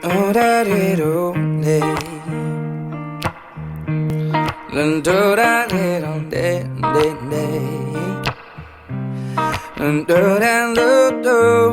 도라리로네 넌 도라리로네 네네 넌 도라리로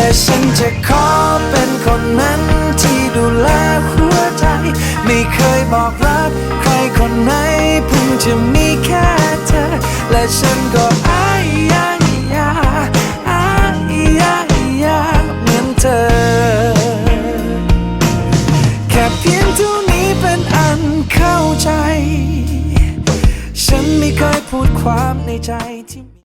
และฉันจะขอเป็นคนนั้นที่ดูแลหัวใจ ไม่เคยบอกรักใครคนไหนเพิ่งจะมีแค่เธอ และฉันก็อายยายาอายยายาเหมือนเธอ แค่เพียงเท่านี้เป็นอันเข้าใจ ฉันไม่เคยพูดความในใจที่